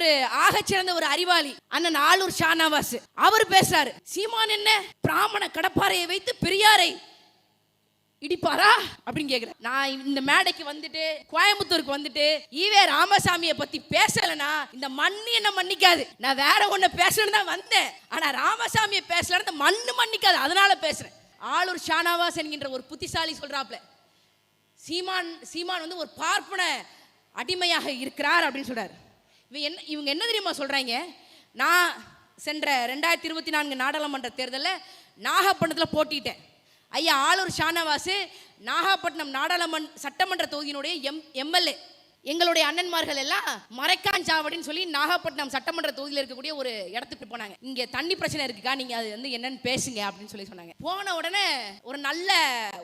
ஒரு ஆகச்சிறந்த ஒரு அறிவாளி அண்ணன் ஆளூர் ஷானாவாஸ் அவர் பேசுறாரு சீமான் என்ன? பிராமண கடப்பாறையை வைத்து பெரியாரை இடிப்பாரா? அப்படின்னு கேக்குறேன் நான் இந்த மேடைக்கு வந்துட்டு கோயம்புத்தூருக்கு வந்துட்டு ஈவே ராமசாமியை பத்தி பேசலனா இந்த மண்ணு என்ன மன்னிக்காது. நான் வேற ஒண்ணு பேசணும்னு தான் வந்தேன். ஆனா ராமசாமியை பேசலன்னு இந்த மண்ணு மன்னிக்காது. அதனால பேசுறேன். ஆளூர் ஷானாவாஸ் என்கின்ற ஒரு புத்திசாலி சொல்றாப்ல சீமான் சீமான் வந்து ஒரு பார்ப்பன அடிமையாக இருக்கிறார் அப்படின்னு சொல்றாரு. இவங்க என்ன இவங்க என்ன தெரியுமா சொல்கிறாங்க நான் சென்ற ரெண்டாயிரத்தி இருபத்தி நான்கு நாடாளுமன்ற தேர்தலில் நாகப்பட்டினத்தில் போட்டிட்டேன் ஐயா ஆளூர் ஷானவாசு நாகப்பட்டினம் நாடாளுமன்ற சட்டமன்ற தொகுதியினுடைய எம் எம்எல்ஏ. எங்களுடைய அண்ணன்மார்கள் எல்லாம் மறைக்காஞ்சாவடின்னு சொல்லி நாகப்பட்டினம் சட்டமன்ற தொகுதியில் இருக்கக்கூடிய ஒரு இடத்துக்கு போனாங்க. இங்க தண்ணி பிரச்சனை இருக்குக்கா? நீங்க அது வந்து என்னன்னு பேசுங்க அப்படின்னு சொல்லி சொன்னாங்க. போன உடனே ஒரு நல்ல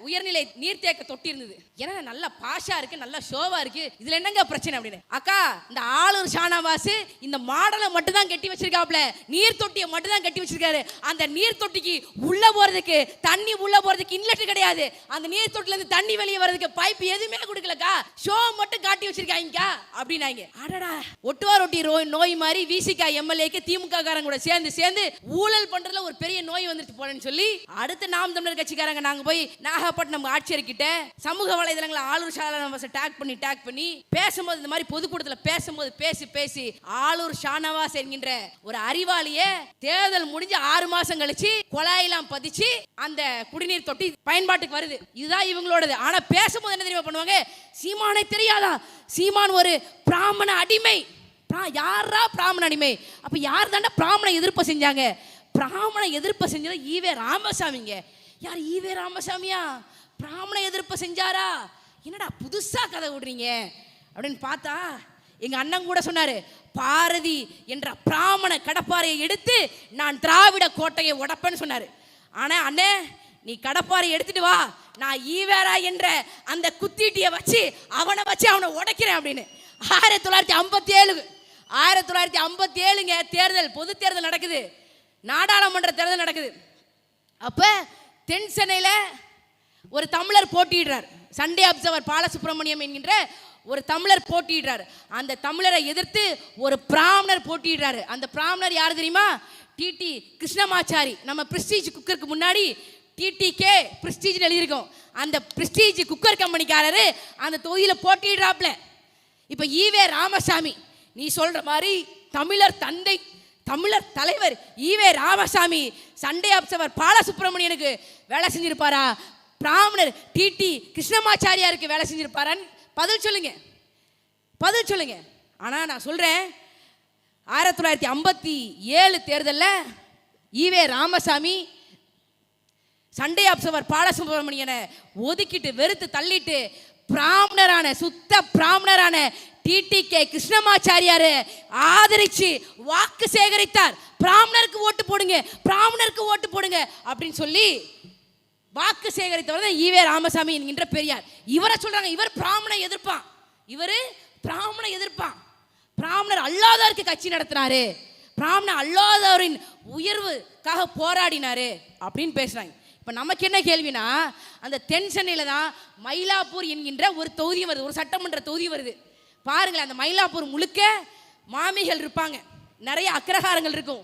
உயர்நிலை நீர்த்தேக்க தொட்டி இருந்தது. ஏன்னா நல்ல பாஷா இருக்கு நல்ல ஷோவா இருக்கு. இதுல என்னங்க பிரச்சனை அப்படின்னு? அக்கா இந்த ஆளூர் ஷானவாஸ் இந்த மாடலை மட்டும் தான் கட்டி வச்சிருக்காப்ல நீர் தொட்டியை மட்டும் தான் கட்டி வச்சிருக்காரு. அந்த நீர் தொட்டிக்கு உள்ள போறதுக்கு தண்ணி உள்ள போறதுக்கு இன்லெட் கிடையாது. அந்த நீர் தொட்டில இருந்து தண்ணி வெளியே வர்றதுக்கு பைப் எதுவுமே கொடுக்கலக்கா. ஷோ மட்டும் காட்டி வச்சிருக்காங்கக்கா அப்படின்னாங்க. அடடா. ஒட்டுவா ரொட்டி நோய் மாதிரி விசிகா எம்எல்ஏக்கு திமுக காரங்க கூட சேர்ந்து சேர்ந்து ஊழல் பண்றதுல ஒரு பெரிய நோய் வந்துட்டு போறேன்னு சொல்லி அடுத்து நாம் தமிழர் கட்சிக்காரங்க நாங்க போய் நாகப்பட்டினம் ஆட்சியர்கிட்ட சமூக வலைதளங்களை ஆளூர் ஷானவாச டேக் பண்ணி டேக் பண்ணி பேசும்போது இந்த மாதிரி பொதுக்கூட்டத்தில் பேசும்போது பேசி பேசி ஆளூர் ஷானவாஸ் என்கின்ற ஒரு அறிவாளியே தேர்தல் முடிஞ்சு ஆறு மாசம் கழிச்சு குழாயெல்லாம் பதிச்சு அந்த குடிநீர் தொட்டி பயன்பாட்டுக்கு வருது. இதுதான் இவங்களோடது. ஆனா பேசும்போது என்ன தெரியுமா பண்ணுவாங்க? சீமானை தெரியாதா? சீமான் ஒரு பிராமண அடிமை. யாரா பிராமண அடிமை? அப்ப யார் தாண்டா பிராமண எதிர்ப்பு செஞ்சாங்க? பிராமண எதிர்ப்பு செஞ்சது ஈவே ராமசாமிங்க. யார் ஈவே ராமசாமியா? பிராமண எதிர்ப்பு செஞ்சாரா? என்னடா புதுசா கதை விடுறீங்க அப்படின்னு பார்த்தா எங்க அண்ணன் கூட சொன்னாரு பாரதி என்ற பிராமண கடப்பாறையை எடுத்து நான் திராவிட கோட்டையை உடப்பேன்னு சொன்னாரு. ஆனா அண்ணே நீ கடப்பாறை எடுத்துட்டு வா. நான் ஈவேரா என்ற அந்த குத்தீட்டியை வச்சு அவனை வச்சு அவனை உடைக்கிறேன் அப்படின்னு. ஆயிரத்தி தொள்ளாயிரத்தி ஐம்பத்தி ஏழு ஆயிரத்தி தொள்ளாயிரத்தி ஐம்பத்தி ஏழுங்க தேர்தல் பொது தேர்தல் நடக்குது. நாடாளுமன்ற தேர்தல் நடக்குது. அப்ப தென் சென்னையில ஒரு தமிழர் போட்டியிடுறார். சண்டே அப்சர்வர் பாலசுப்ரமணியம் என்கின்ற ஒரு தமிழர் போட்டியிடுறார். அந்த தமிழரை எதிர்த்து ஒரு பிராமணர் போட்டியிடுறாரு. அந்த பிராமணர் யார் தெரியுமா? டிடி கிருஷ்ணமாச்சாரி. நம்ம பிரிஸ்டீஜ் குக்கருக்கு முன்னாடி டிடிகே பிரிஸ்டீஜ் எழுதியிருக்கோம். அந்த பிரிஸ்டீஜ் குக்கர் கம்பெனிக்காரரு அந்த தொகுதியில் போட்டிடுறாப்ல இப்போ ஈவே ராமசாமி நீ சொல்ற மாதிரி தமிழர் தந்தை தமிழர் தலைவர் ஈவே ராமசாமி சண்டே அப்சவர் பாலசுப்ரமணியனுக்கு வேலை செஞ்சிருப்பாரா? பிராமணர் டிடி கிருஷ்ணமாச்சாரியாருக்கு வேலை செஞ்சிருப்பாரான்னு பதில் சொல்லுங்க. பதில் சொல்லுங்க. ஆனால் நான் சொல்கிறேன் ஆயிரத்தி தொள்ளாயிரத்தி ஐம்பத்தி ஏழு தேர்தலில் ஈவே ராமசாமி சண்டே அப்சவர் பாலசுப்ரமணியனை ஒதுக்கிட்டு வெறுத்து தள்ளிட்டு பிராமணரான சுத்த பிராமணரான டிடிகே கிருஷ்ணமாச்சாரியார் ஆதரிச்சு வாக்கு சேகரித்தார். பிராமணருக்கு ஓட்டு போடுங்க பிராமணருக்கு ஓட்டு போடுங்க அப்படின்னு சொல்லி வாக்கு சேகரித்தவர் தான் ஈவே ராமசாமி என்கின்ற பெரியார். இவரை சொல்றாங்க இவர் பிராமணன் எதிர்ப்பான். இவர் பிராமணன் எதிர்ப்பான். பிராமணர் அல்லாதவருக்கு கட்சி நடத்தினாரு. பிராமண அல்லாதவரின் உயர்வுக்காக போராடினாரு அப்படின்னு பேசுறாங்க. இப்போ நமக்கு என்ன கேள்வினா அந்த தென் தான் மயிலாப்பூர் என்கின்ற ஒரு தொகுதி வருது ஒரு சட்டமன்ற தொகுதி வருது. பாருங்களேன் அந்த மயிலாப்பூர் முழுக்க மாமிகள் இருப்பாங்க. நிறைய அக்ரஹாரங்கள் இருக்கும்.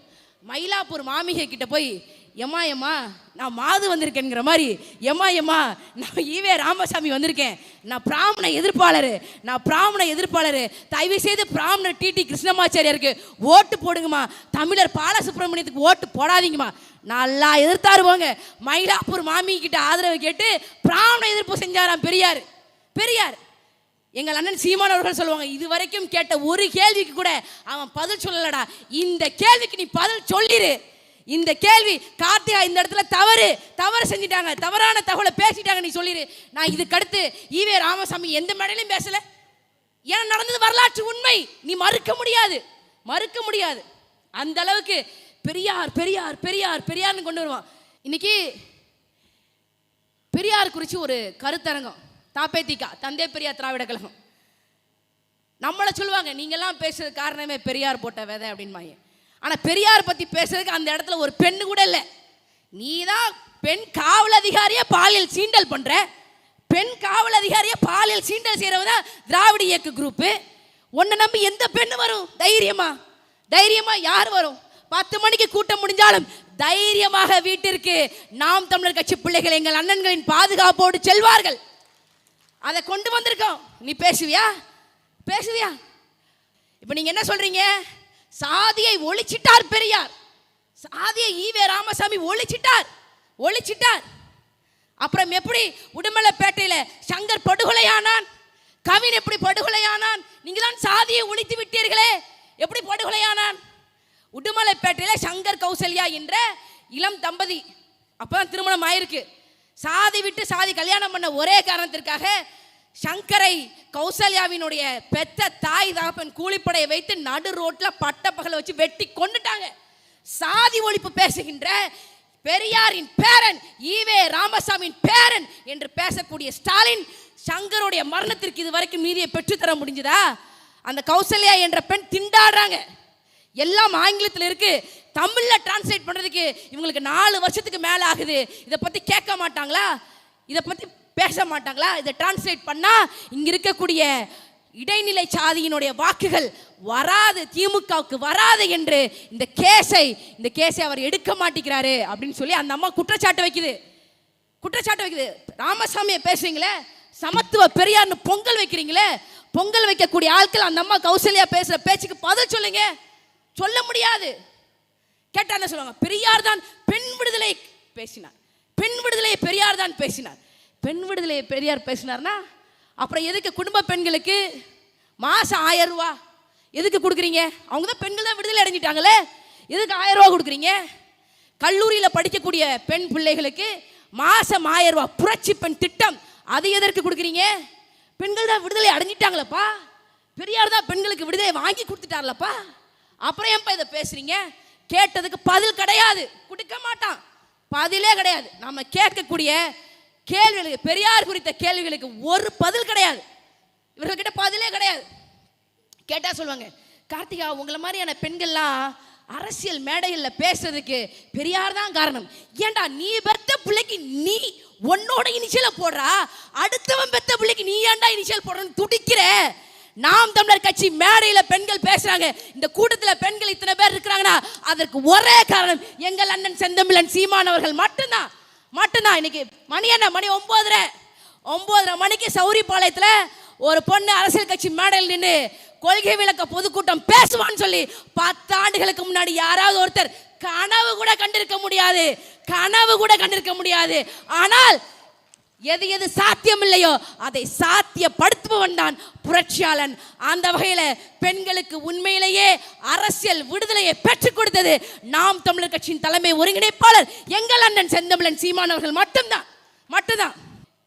மயிலாப்பூர் மாமிகை கிட்ட போய் எம்மா எம்மா நான் மாது வந்திருக்கேங்கிற மாதிரி எம்மா எம்மா நான் ஈவே ராமசாமி வந்திருக்கேன். நான் பிராமண எதிர்ப்பாளர் நான் பிராமண எதிர்ப்பாளர். தயவு செய்து பிராமண டிடி கிருஷ்ணமாச்சாரியாருக்கு ஓட்டு போடுங்கம்மா. தமிழர் பாலசுப்ரமணியத்துக்கு ஓட்டு போடாதீங்கம்மா. நல்லா எதிர்த்தாருவோங்க மயிலாப்பூர் மாமி கிட்ட ஆதரவு கேட்டு பிராமண எதிர்ப்பு செஞ்சாராம் பெரியார். பெரியார். எங்கள் அண்ணன் சீமான் அவர்கள் சொல்லுவாங்க இது வரைக்கும் கேட்ட ஒரு கேள்விக்கு கூட அவன் பதில் சொல்லலடா. இந்த கேள்விக்கு நீ பதில் சொல்லிடு இந்த கேள்வி கார்த்திகா இந்த இடத்துல தவறு தவறு செஞ்சிட்டாங்க. தவறான தகவலை பேசிட்டாங்க நீ சொல்லிரு. நான் இதுக்கு அடுத்து ஈவே ராமசாமி எந்த மேடையிலும் பேசல. ஏன்னா நடந்தது வரலாற்று உண்மை. நீ மறுக்க முடியாது. மறுக்க முடியாது. அந்த அளவுக்கு பெரியார் பெரியார் பெரியார் பெரியார்னு கொண்டு வருவான். இன்னைக்கு பெரியார் குறித்து ஒரு கருத்தரங்கம். தாப்பேத்திக்கா தந்தை பெரியார் திராவிட கழகம். நம்மளை சொல்லுவாங்க நீங்கெல்லாம் பேசுறது காரணமே பெரியார் போட்ட விதை அப்படின்பாங்க. ஆனால் பெரியார் பற்றி பேசுறதுக்கு அந்த இடத்துல ஒரு பெண்ணு கூட இல்லை. நீ தான் பெண் காவல் அதிகாரியை பாலியல் சீண்டல் பண்ணுற பெண் காவல் அதிகாரியை பாலியல் சீண்டல் செய்கிறவங்க தான் திராவிட இயக்க குரூப்பு உன்னை நம்பி எந்த பெண்ணு வரும்? தைரியமா? தைரியமா யார் வரும்? பத்து மணிக்கு கூட்டம் முடிஞ்சாலும் தைரியமாக வீட்டிற்கு நாம் தமிழர் கட்சி பிள்ளைகள் எங்கள் அண்ணன்களின் பாதுகாப்போடு செல்வார்கள். அதை கொண்டு வந்திருக்கோம். நீ பேசுவியா? பேசுவியா? இப்போ நீங்கள் என்ன சொல்கிறீங்க சாதியை ஒழிச்சிட்டார் பெரியார். சாதியை ஈவே ராமசாமி ஒழிச்சிட்டார். ஒழிச்சிட்டார். அப்புறம் எப்படி உடுமலைப்பேட்டையில சங்கர் படுகொலையானான்? கவின் எப்படி படுகொலையானான்? நீங்க தான் சாதியை ஒழித்து விட்டீர்களே. எப்படி படுகொலையானான்? உடுமலைப்பேட்டையில சங்கர் கௌசல்யா என்ற இளம் தம்பதி. அப்பதான் திருமணம் ஆயிருக்கு. சாதி விட்டு சாதி கல்யாணம் பண்ண ஒரே காரணத்திற்காக சங்கரை கௌசல்யாவினுடைய பெத்த தாய் தகப்பன் கூலிப்படையை வைத்து நடு ரோட்ல பட்ட பகலை வச்சு வெட்டி கொண்டுட்டாங்க சாதி ஒழிப்பு பேசுகின்ற பெரியாரின் பேரன் ஈவே ராமசாமியின் பேரன் என்று பேசக்கூடிய ஸ்டாலின் சங்கருடைய மரணத்திற்கு இது வரைக்கும் நீதியை பெற்றுத்தர முடிஞ்சதா? அந்த கௌசல்யா என்ற பெண் திண்டாடுறாங்க. எல்லாம் ஆங்கிலத்தில் இருக்கு. தமிழில் டிரான்ஸ்லேட் பண்ணுறதுக்கு இவங்களுக்கு நாலு வருஷத்துக்கு மேலே ஆகுது இதை பற்றி கேட்க மாட்டாங்களா? இதை பற்றி பேச மாட்டாங்களா இதை டிரான்ஸ்லேட் பண்ணா இங்க இருக்கக்கூடிய இடைநிலை சாதியினுடைய வாக்குகள் வராது திமுகவுக்கு வராது என்று இந்த கேஸை இந்த கேஸை அவர் எடுக்க மாட்டேங்கிறாரு அப்படின்னு சொல்லி அந்த அம்மா குற்றச்சாட்டு வைக்குது. குற்றச்சாட்டு வைக்குது. ராமசாமியை பேசுறீங்களே? சமத்துவ பெரியார்னு பொங்கல் வைக்கிறீங்களே? பொங்கல் வைக்கக்கூடிய ஆட்கள் அந்த அம்மா கௌசல்யா பேசுற பேச்சுக்கு பதில் சொல்லுங்க. சொல்ல முடியாது. கேட்டா என்ன சொல்லுவாங்க? பெரியார் தான் பெண் விடுதலை பேசினார். பெண் விடுதலை பெரியார் தான் பேசினார். பெண் விடுதலையை பெரியார் பேசினார்னா அப்புறம் எதுக்கு குடும்ப பெண்களுக்கு மாதம் ஆயிரம் ரூபா? எதுக்கு கொடுக்குறீங்க? அவங்க தான் பெண்கள் தான் விடுதலை அடைஞ்சிட்டாங்களே. எதுக்கு ஆயிரம் ரூபா கொடுக்குறீங்க? கல்லூரியில் படிக்கக்கூடிய பெண் பிள்ளைகளுக்கு மாதம் ஆயிரம் ரூபா புரட்சி பெண் திட்டம். அது எதற்கு கொடுக்குறீங்க? பெண்கள் தான் விடுதலை அடைஞ்சிட்டாங்களப்பா. பெரியார் தான் பெண்களுக்கு விடுதலை வாங்கி கொடுத்துட்டார்லப்பா. அப்புறம் ஏன்ப்பா இதை பேசுறீங்க? கேட்டதுக்கு பதில் கிடையாது. கொடுக்க மாட்டான். பதிலே கிடையாது. நம்ம கேட்கக்கூடிய கேள்விகளுக்கு பெரியார் குறித்த கேள்விகளுக்கு ஒரு பதில் கிடையாது. இவர்கள்கிட்ட பதிலே கிடையாது. கேட்டால் சொல்லுவாங்க கார்த்திகா உங்களை மாதிரியான பெண்கள்லாம் அரசியல் மேடையில் பேசுறதுக்கு பெரியார் தான் காரணம். ஏன்டா நீ பெத்த பிள்ளைக்கு நீ உன்னோட இனிஷியலை போடுறா? அடுத்தவன் பெத்த பிள்ளைக்கு நீ ஏன்டா இனிஷியல் போடுறன்னு துடிக்கிற? நாம் தமிழர் கட்சி மேடையில் பெண்கள் பேசுறாங்க. இந்த கூட்டத்தில் பெண்கள் இத்தனை பேர் இருக்கிறாங்கன்னா அதற்கு ஒரே காரணம் எங்கள் அண்ணன் செந்தமிழன் சீமானவர்கள் மட்டும்தான். மட்டும்தான். இன்னைக்கு மணி என்ன? மணி ஒன்பதரை ஒம்பதரை மணிக்கு சௌரிபாளையத்தில் ஒரு பொண்ணு அரசியல் கட்சி மேடையில் நின்று கொள்கை விளக்க பொதுக்கூட்டம் பேசுவான்னு சொல்லி பத்து ஆண்டுகளுக்கு முன்னாடி யாராவது ஒருத்தர் கனவு கூட கண்டிருக்க முடியாது. கனவு கூட கண்டிருக்க முடியாது. ஆனால் எது எது சாத்தியம் இல்லையோ அதை சாத்தியப்படுத்துபவன் தான் புரட்சியாளன். அந்த வகையில் பெண்களுக்கு உண்மையிலேயே அரசியல் விடுதலையை பெற்றுக் கொடுத்தது நாம் தமிழர் கட்சியின் தலைமை ஒருங்கிணைப்பாளர் எங்கள் அண்ணன் செந்தமிழன் சீமானவர்கள் மட்டும்தான். மட்டும்தான்.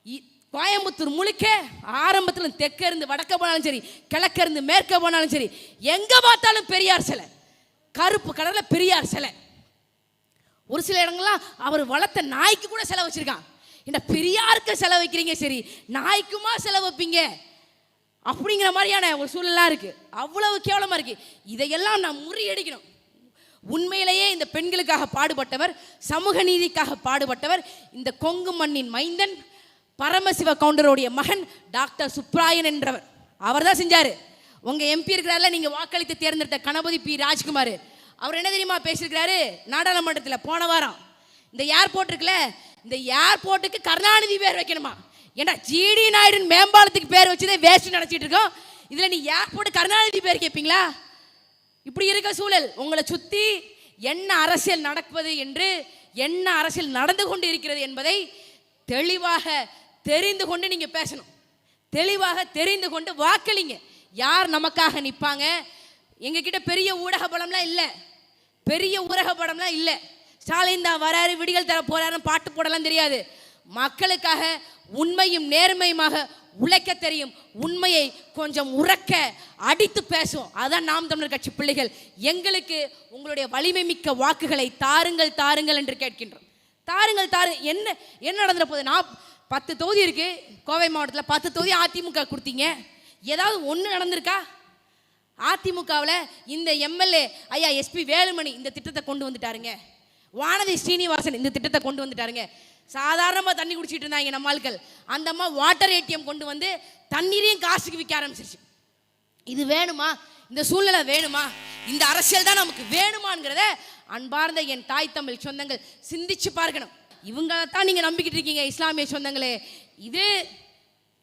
இ- கோயம்புத்தூர் முழுக்க ஆரம்பத்தில் தெற்க இருந்து வடக்க போனாலும் சரி கிழக்க இருந்து மேற்க போனாலும் சரி எங்க பார்த்தாலும் பெரியார் சிலை. கருப்பு கலரில் பெரியார் சிலை. ஒரு சில இடங்கள்லாம் அவர் வளர்த்த நாய்க்கு கூட செலவு வச்சிருக்கான். இந்த பெரியாருக்கு செலவு வைக்கிறீங்க சரி நாய்க்குமா செலவு வைப்பீங்க? அப்படிங்கிற மாதிரியான ஒரு சூழலாம் இருக்கு. அவ்வளவு கேவலமா இருக்கு. இதையெல்லாம் நான் முறியடிக்கணும். உண்மையிலேயே இந்த பெண்களுக்காக பாடுபட்டவர் சமூக நீதிக்காக பாடுபட்டவர் இந்த கொங்கு மண்ணின் மைந்தன் பரமசிவ கவுண்டருடைய மகன் டாக்டர் சுப்ராயன் என்றவர். அவர் தான் செஞ்சார் உங்கள் எம்பி இருக்கிறாரில் நீங்கள் வாக்களித்து தேர்ந்தெடுத்த கணபதி பி. ராஜ்குமார். அவர் என்ன தெரியுமா பேசியிருக்கிறாரு? நாடாளுமன்றத்தில் போன வாரம். இந்த ஏர்போர்ட் இருக்குல்ல இந்த ஏர்போர்ட்டுக்கு கருணாநிதி பேர் வைக்கணுமா? ஏன்னா ஜிடி நாயுடுன்னு மேம்பாலத்துக்கு பேர் வச்சதே வேஸ்ட் நினச்சிட்டு இருக்கோம். இதில் நீ ஏர்போர்ட் கருணாநிதி பேர் கேட்பீங்களா இப்படி இருக்க சூழல். உங்களை சுற்றி என்ன அரசியல் நடப்பது என்று என்ன அரசியல் நடந்து கொண்டு இருக்கிறது என்பதை தெளிவாக தெரிந்து கொண்டு நீங்கள் பேசணும். தெளிவாக தெரிந்து கொண்டு வாக்களிங்க. யார் நமக்காக நிற்பாங்க? எங்ககிட்ட பெரிய ஊடக படம்லாம் இல்லை. பெரிய ஊடக படம்லாம் இல்லை. ஸ்டாலின் தான் வராரு விடிகள் தர போகிறாருன்னு பாட்டு போடலாம் தெரியாது. மக்களுக்காக உண்மையும் நேர்மையுமாக உழைக்க தெரியும். உண்மையை கொஞ்சம் உறக்க அடித்து பேசும் அதான் நாம் தமிழர் கட்சி பிள்ளைகள். எங்களுக்கு உங்களுடைய வலிமை மிக்க வாக்குகளை தாருங்கள் தாருங்கள் என்று கேட்கின்றோம். தாருங்கள் தாரு என்ன என்ன நடந்துட போகுது? நான் பத்து தொகுதி இருக்கு. கோவை மாவட்டத்தில் பத்து தொகுதி அதிமுக கொடுத்தீங்க. ஏதாவது ஒன்று நடந்திருக்கா? அதிமுகவில் இந்த எம்எல்ஏ ஐயா எஸ்பி வேலுமணி இந்த திட்டத்தை கொண்டு வந்துட்டாருங்க. வானதி ஸ்ரீனிவாசன் இந்த திட்டத்தை கொண்டு வந்துட்டாருங்க. சாதாரணமாக தண்ணி குடிச்சிட்டு இருந்தாங்க நம்ம ஆட்கள் அந்த அம்மா வாட்டர் ஏடிஎம் கொண்டு வந்து தண்ணீரையும் காசுக்கு விற்க ஆரம்பிச்சிருச்சு. இது வேணுமா? இந்த சூழ்நிலை வேணுமா? இந்த அரசியல் தான் நமக்கு வேணுமாங்கிறத அன்பார்ந்த என் தாய் தமிழ் சொந்தங்கள் சிந்திச்சு பார்க்கணும். இவங்க தான் நீங்கள் நம்பிக்கிட்டு இருக்கீங்க இஸ்லாமிய சொந்தங்களே. இது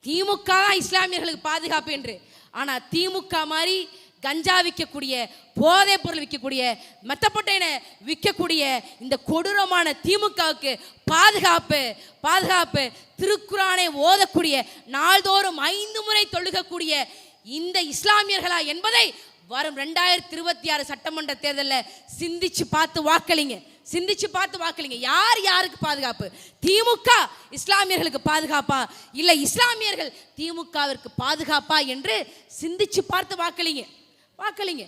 திமுக தான் இஸ்லாமியர்களுக்கு பாதுகாப்பு என்று. ஆனால் திமுக மாதிரி கஞ்சா விற்கக்கூடிய போதைப் பொருள் விற்கக்கூடிய மெத்தப்பட்டையின விற்கக்கூடிய இந்த கொடூரமான திமுகவுக்கு பாதுகாப்பு பாதுகாப்பு திருக்குறானை ஓதக்கூடிய நாள்தோறும் ஐந்து முறை தொழுகக்கூடிய இந்த இஸ்லாமியர்களா என்பதை வரும் ரெண்டாயிரத்தி இருபத்தி ஆறு சட்டமன்ற தேர்தலில் சிந்திச்சு பார்த்து வாக்களிங்க. சிந்திச்சு பார்த்து வாக்களிங்க. யார் யாருக்கு பாதுகாப்பு? திமுக இஸ்லாமியர்களுக்கு பாதுகாப்பா? இல்லை இஸ்லாமியர்கள் திமுகவிற்கு பாதுகாப்பா என்று சிந்திச்சு பார்த்து வாக்களிங்க. வாக்களிங்க